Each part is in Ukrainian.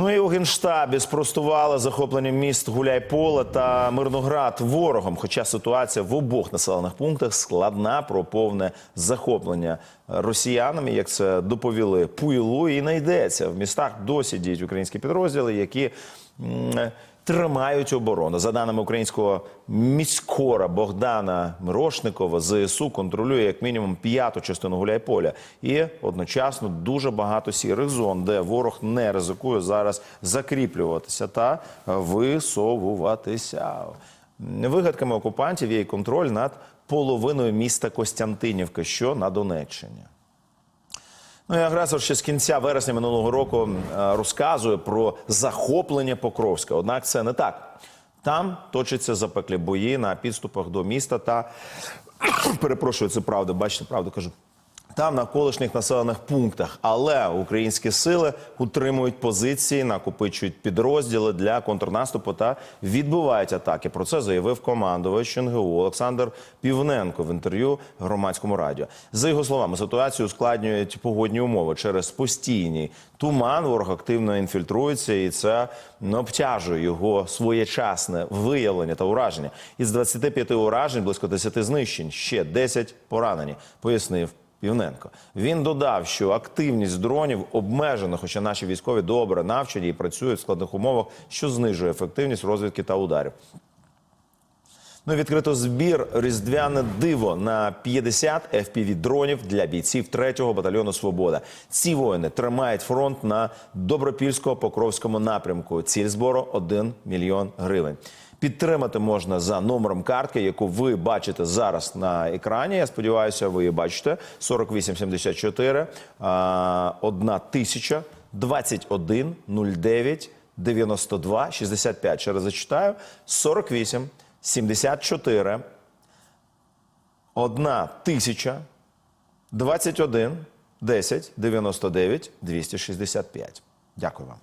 Ну і у генштабі спростували захоплення міст Гуляйполе та Мирноград ворогом. Хоча ситуація в обох населених пунктах складна про повне захоплення росіянами, як це доповіли Пуйлу, і не йдеться. В містах досі діють українські підрозділи, які тримають оборону. За даними українського міськора Богдана Мирошникова, ЗСУ контролює як мінімум п'яту частину Гуляйполя і одночасно дуже багато сірих зон, де ворог не ризикує зараз закріплюватися та висовуватися. Вигадками окупантів є й контроль над половиною міста Костянтинівка, що на Донеччині. Ну і агресор ще з кінця вересня минулого року е, розказує про захоплення Покровська. Однак це не так. Там точаться запеклі бої на підступах до міста та перепрошую, це правда. Бачите, правду кажу. Там на колишніх населених пунктах, але українські сили утримують позиції, накопичують підрозділи для контрнаступу та відбувають атаки. Про це заявив командувач НГУ Олександр Півненко в інтерв'ю громадському радіо. За його словами, ситуацію ускладнюють погодні умови через постійний туман. Ворог активно інфільтрується, і це обтяжує його своєчасне виявлення та ураження. Із 25 уражень близько 10 знищень, ще 10 поранені. Пояснив. Півненко він додав, що активність дронів обмежена, хоча наші військові добре навчені і працюють в складних умовах, що знижує ефективність розвідки та ударів. Ну, відкрито збір Різдвяне диво на 50 fpv дронів для бійців 3-го батальйону Свобода. Ці воїни тримають фронт на Добропільсько-Покровському напрямку. Ціль збору 1 мільйон гривень. Підтримати можна за номером картки, яку ви бачите зараз на екрані. Я сподіваюся, ви її бачите. 4874 1 тисяча 21 09 92 65. Ще раз зачитаю. 48 74 1 тисяча 21 10 99 265. Дякую вам.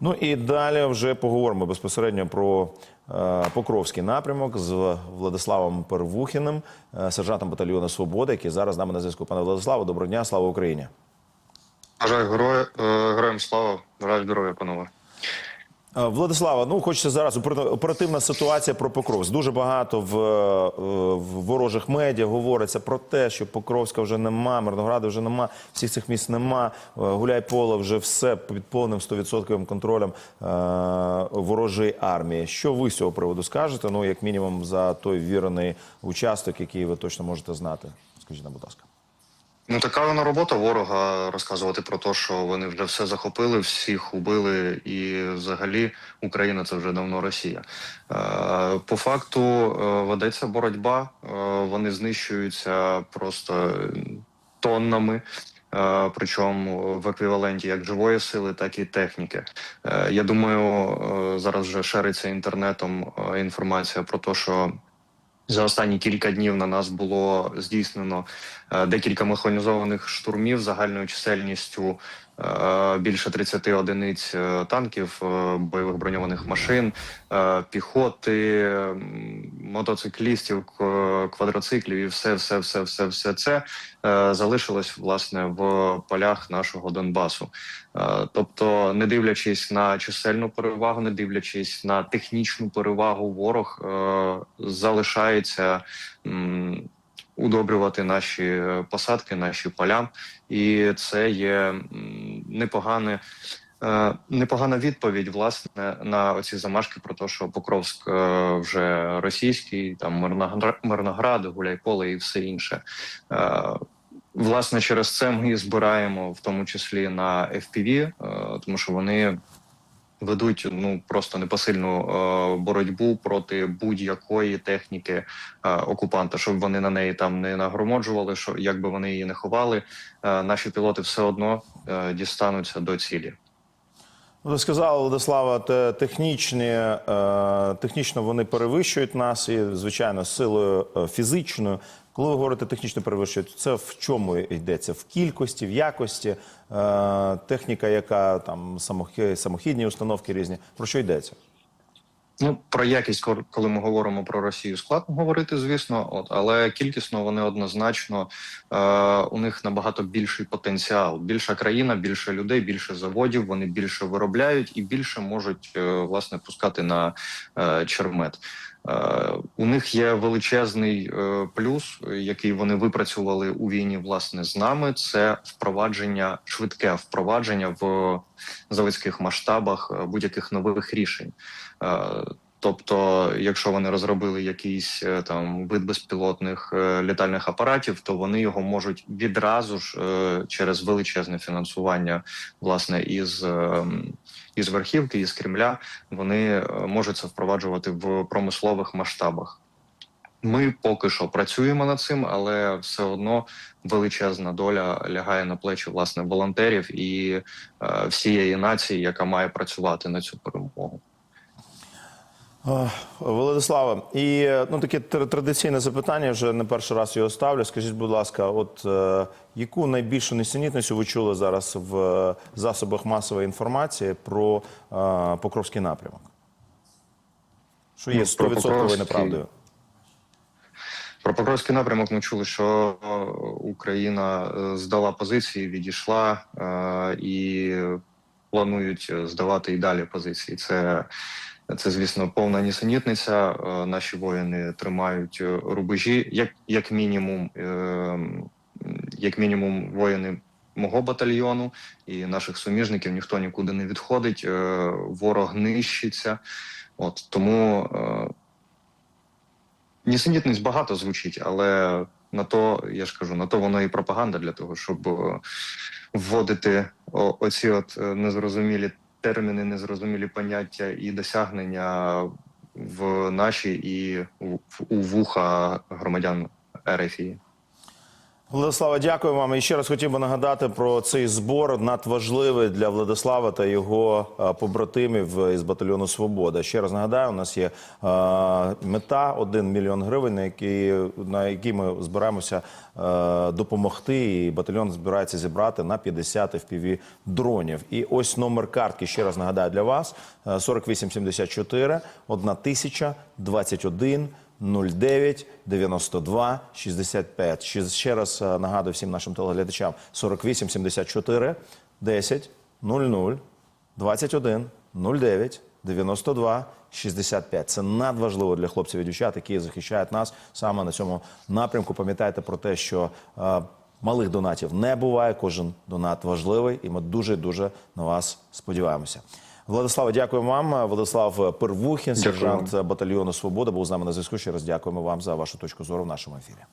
Ну і далі вже поговоримо безпосередньо про е, Покровський напрямок з Владиславом Первухіним, е, сержантом батальйону Свобода, який зараз з нами на зв'язку. Пане Владиславе, доброго дня, слава Україні. Бажаю героя, е, героям слава, бажаю здоров'я, панове. Е, Владислава, ну хочеться зараз опера- оперативна ситуація про Покровськ. Дуже багато в, е, в ворожих медіа говориться про те, що Покровська вже нема, Мирнограда вже нема, всіх цих міст нема. Е, Гуляйполе вже все під повним 100% контролем е, ворожої армії. Що ви з цього приводу скажете? Ну, як мінімум, за той вірений участок, який ви точно можете знати. Скажіть нам, будь ласка. Ну така вона робота ворога розказувати про те, що вони вже все захопили, всіх убили, і взагалі Україна це вже давно Росія. Е, по факту е, ведеться боротьба, е, вони знищуються просто тоннами. Причому в еквіваленті як живої сили, так і техніки. Я думаю, зараз вже шириться інтернетом інформація про те, що За останні кілька днів на нас було здійснено декілька механізованих штурмів загальною чисельністю е, більше 30 одиниць е, танків, е, бойових броньованих машин, е, піхоти, мотоциклістів, квадроциклів і все, все, все, все, все це е, залишилось власне в полях нашого Донбасу. Е, Тобто, не дивлячись на чисельну перевагу, не дивлячись на технічну перевагу, ворог е, залишається удобрювати наші е, посадки, наші поля, і це є непогане. е, Непогана відповідь власне на оці замашки про те, що Покровськ е, вже російський, там Мирногра- Мирноград, Гуляйполе і все інше. Власне, через це ми збираємо в тому числі на FPV, тому що вони ведуть ну просто непосильну е, боротьбу проти будь-якої техніки е, окупанта, щоб вони на неї там не нагромоджували, що як би вони її не ховали, е, наші пілоти все одно е, дістануться до цілі. Ви сказали, Владислава, те- технічні, е, технічно вони перевищують нас і, звичайно, силою е, фізичною. Коли ви говорите технічно перевищують, це в чому йдеться? В кількості, в якості, е, техніка, яка там самохідні установки різні. Про що йдеться? Ну про якість, коли ми говоримо про Росію, складно говорити, звісно, от але кількісно вони однозначно е, у них набагато більший потенціал. Більша країна, більше людей, більше заводів. Вони більше виробляють і більше можуть е, власне пускати на е, чермет. Е, У них є величезний е, плюс, який вони випрацювали у війні власне з нами. Це впровадження, швидке впровадження в заводських масштабах е, будь-яких нових рішень. Тобто, якщо вони розробили якийсь е, там вид безпілотних е, літальних апаратів, то вони його можуть відразу ж е, через величезне фінансування, власне, із, е, із верхівки, із Кремля, вони е, можуть це впроваджувати в промислових масштабах. Ми поки що працюємо над цим, але все одно величезна доля лягає на плечі власне волонтерів і е, всієї нації, яка має працювати на цю перемогу. Ох, Владислава, і ну таке традиційне запитання, вже не перший раз його ставлю. Скажіть, будь ласка, от е, яку найбільшу несенітницю ви чули зараз в засобах масової інформації про е, Покровський напрямок? Що є Ну, 100% Покровський- неправдою? Про Покровський напрямок ми чули, що е, Україна е, здала позиції, відійшла е, і планують здавати і далі позиції. Це, це звісно, повна нісенітниця. Е, Наші воїни тримають е, рубежі, як, як мінімум, е, як мінімум, воїни. Мого батальйону і наших суміжників ніхто нікуди не відходить. Ворог нищиться. От тому Нісенітність багато звучить, але на то, я ж кажу, на то воно і пропаганда для того, щоб вводити оці от незрозумілі терміни, незрозумілі поняття і досягнення в наші і у, у вуха громадян РФІ. Владислава, дякую вам. І ще раз хотів би нагадати про цей збор надважливий для Владислава та його е, побратимів із батальйону Свобода. Ще раз нагадаю, у нас є е, мета 1 мільйон гривень, на який, на який ми збираємося е, допомогти. І батальйон збирається зібрати на 50 FPV дронів. І ось номер картки. Ще раз нагадаю для вас: е, 4874 1021 09 92 65. Ще, раз е, нагадую всім нашим телеглядачам 48 74 10 00 21 09 92 65. Це надважливо для хлопців і дівчат, які захищають нас саме на цьому напрямку. Пам'ятайте про те, що е, малих донатів не буває. Кожен донат важливий, і ми дуже дуже на вас сподіваємося. Владислава, дякуємо вам. Владислав Первухін, сержант батальйону Свобода, був з нами на зв'язку. Ще раз дякуємо вам за вашу точку зору в нашому ефірі.